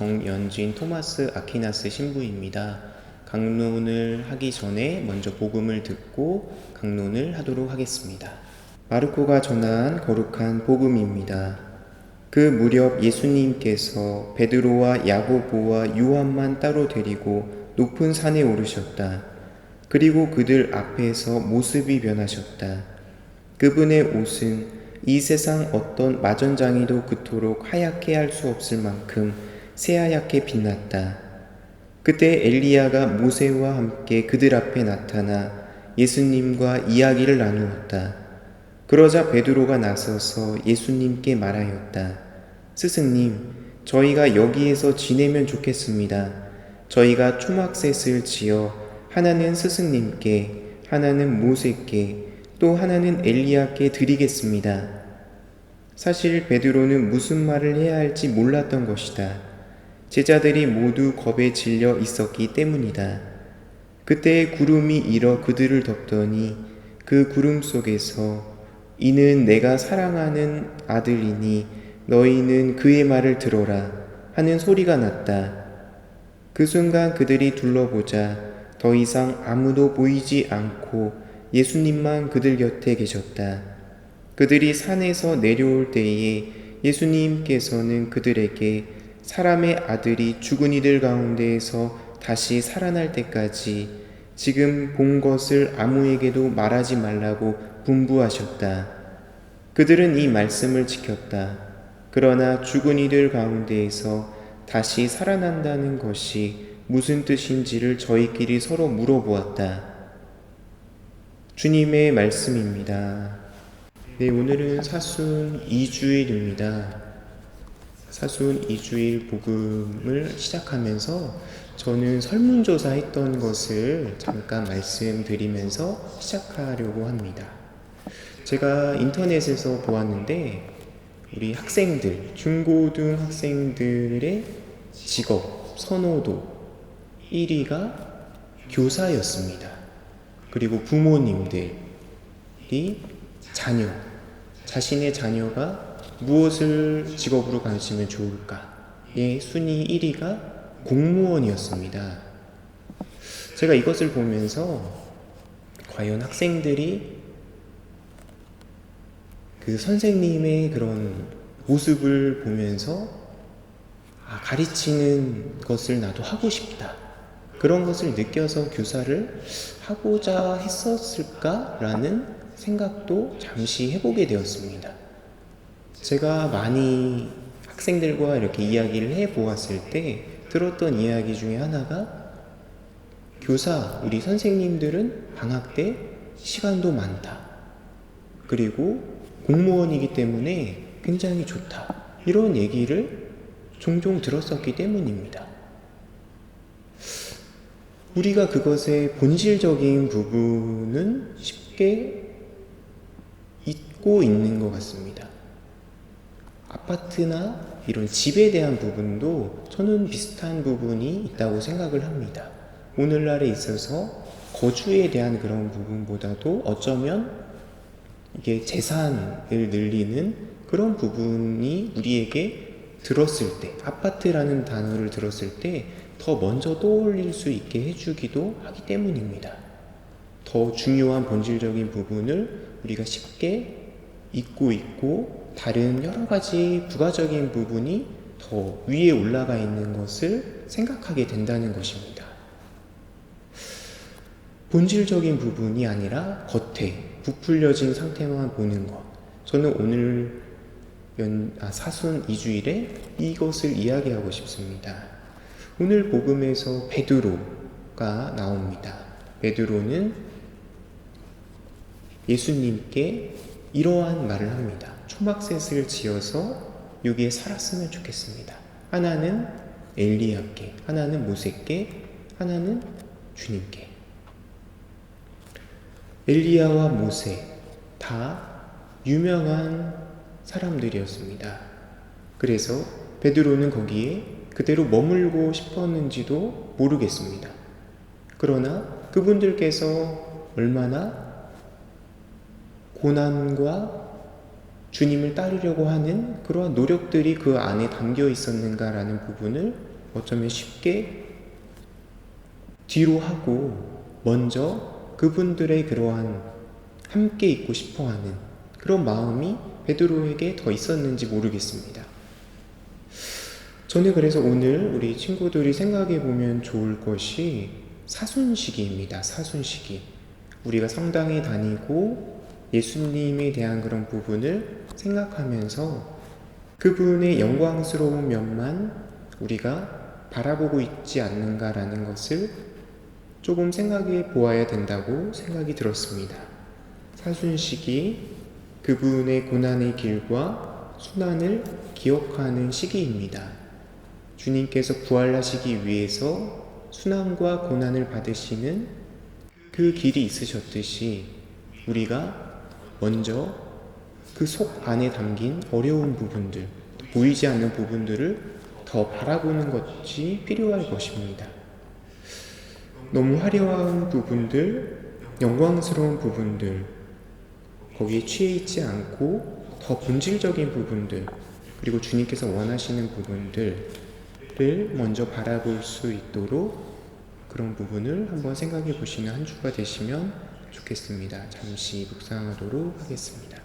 정연진 토마스 아퀴나스 신부입니다. 강론을 하기 전에 먼저 복음을 듣고 강론을 하도록 하겠습니다. 마르코가 전한 거룩한 복음입니다. 그 무렵 예수님께서 베드로와 야고보와 요한만 따로 데리고 높은 산에 오르셨다. 그리고 그들 앞에서 모습이 변하셨다. 그분의 옷은 이 세상 어떤 마전장이도 그토록 하얗게 할 수 없을 만큼 새하얗게 빛났다. 그때 엘리야가 모세와 함께 그들 앞에 나타나 예수님과 이야기를 나누었다. 그러자 베드로가 나서서 예수님께 말하였다. 스승님, 저희가 여기에서 지내면 좋겠습니다. 저희가 초막셋을 지어 하나는 스승님께, 하나는 모세께, 또 하나는 엘리야께 드리겠습니다. 사실 베드로는 무슨 말을 해야 할지 몰랐던 것이다. 제자들이 모두 겁에 질려 있었기 때문이다. 그때 구름이 일어 그들을 덮더니 그 구름 속에서 이는 내가 사랑하는 아들이니 너희는 그의 말을 들어라 하는 소리가 났다. 그 순간 그들이 둘러보자 더 이상 아무도 보이지 않고 예수님만 그들 곁에 계셨다. 그들이 산에서 내려올 때에 예수님께서는 그들에게 사람의 아들이 죽은 이들 가운데에서 다시 살아날 때까지 지금 본 것을 아무에게도 말하지 말라고 분부하셨다. 그들은 이 말씀을 지켰다. 그러나 죽은 이들 가운데에서 다시 살아난다는 것이 무슨 뜻인지를 저희끼리 서로 물어보았다. 주님의 말씀입니다. 네, 오늘은 사순 2주일입니다. 사순 2주일 복음을 시작하면서 저는 설문조사 했던 것을 잠깐 말씀드리면서 시작하려고 합니다. 제가 인터넷에서 보았는데 우리 학생들, 중고등 학생들의 직업, 선호도 1위가 교사였습니다. 그리고 부모님들이 자녀, 자신의 자녀가 무엇을 직업으로 가르치면 좋을까의 순위 1위가 공무원이었습니다. 제가 이것을 보면서 과연 학생들이 그 선생님의 그런 모습을 보면서 아, 가르치는 것을 나도 하고 싶다. 그런 것을 느껴서 교사를 하고자 했었을까라는 생각도 잠시 해보게 되었습니다. 제가 많이 학생들과 이렇게 이야기를 해 보았을 때 들었던 이야기 중에 하나가 교사, 우리 선생님들은 방학 때 시간도 많다. 그리고 공무원이기 때문에 굉장히 좋다. 이런 얘기를 종종 들었었기 때문입니다. 우리가 그것의 본질적인 부분은 쉽게 잊고 있는 것 같습니다. 아파트나 이런 집에 대한 부분도 저는 비슷한 부분이 있다고 생각을 합니다. 오늘날에 있어서 거주에 대한 그런 부분보다도 어쩌면 이게 재산을 늘리는 그런 부분이 우리에게 들었을 때, 아파트라는 단어를 들었을 때 더 먼저 떠올릴 수 있게 해주기도 하기 때문입니다. 더 중요한 본질적인 부분을 우리가 쉽게 잊고 있고 다른 여러 가지 부가적인 부분이 더 위에 올라가 있는 것을 생각하게 된다는 것입니다. 본질적인 부분이 아니라 겉에 부풀려진 상태만 보는 것. 저는 오늘 연, 아, 사순 2주일에 이것을 이야기하고 싶습니다. 오늘 복음에서 베드로가 나옵니다. 베드로는 예수님께 이러한 말을 합니다. 초막셋을 지어서 여기에 살았으면 좋겠습니다. 하나는 엘리야께, 하나는 모세께, 하나는 주님께. 엘리야와 모세 다 유명한 사람들이었습니다. 그래서 베드로는 거기에 그대로 머물고 싶었는지도 모르겠습니다. 그러나 그분들께서 얼마나 고난과 주님을 따르려고 하는 그러한 노력들이 그 안에 담겨 있었는가라는 부분을 어쩌면 쉽게 뒤로 하고 먼저 그분들의 그러한 함께 있고 싶어 하는 그런 마음이 베드로에게 더 있었는지 모르겠습니다. 저는 그래서 오늘 우리 친구들이 생각해 보면 좋을 것이 사순시기입니다. 사순시기. 우리가 성당에 다니고 예수님에 대한 그런 부분을 생각하면서 그분의 영광스러운 면만 우리가 바라보고 있지 않는가라는 것을 조금 생각해 보아야 된다고 생각이 들었습니다. 사순시기 그분의 고난의 길과 순환을 기억하는 시기입니다. 주님께서 부활하시기 위해서 순환과 고난을 받으시는 그 길이 있으셨듯이 우리가 먼저 그 속 안에 담긴 어려운 부분들, 보이지 않는 부분들을 더 바라보는 것이 필요할 것입니다. 너무 화려한 부분들, 영광스러운 부분들, 거기에 취해 있지 않고 더 본질적인 부분들, 그리고 주님께서 원하시는 부분들을 먼저 바라볼 수 있도록 그런 부분을 한번 생각해 보시는 한 주가 되시면 좋겠습니다. 잠시 묵상하도록 하겠습니다.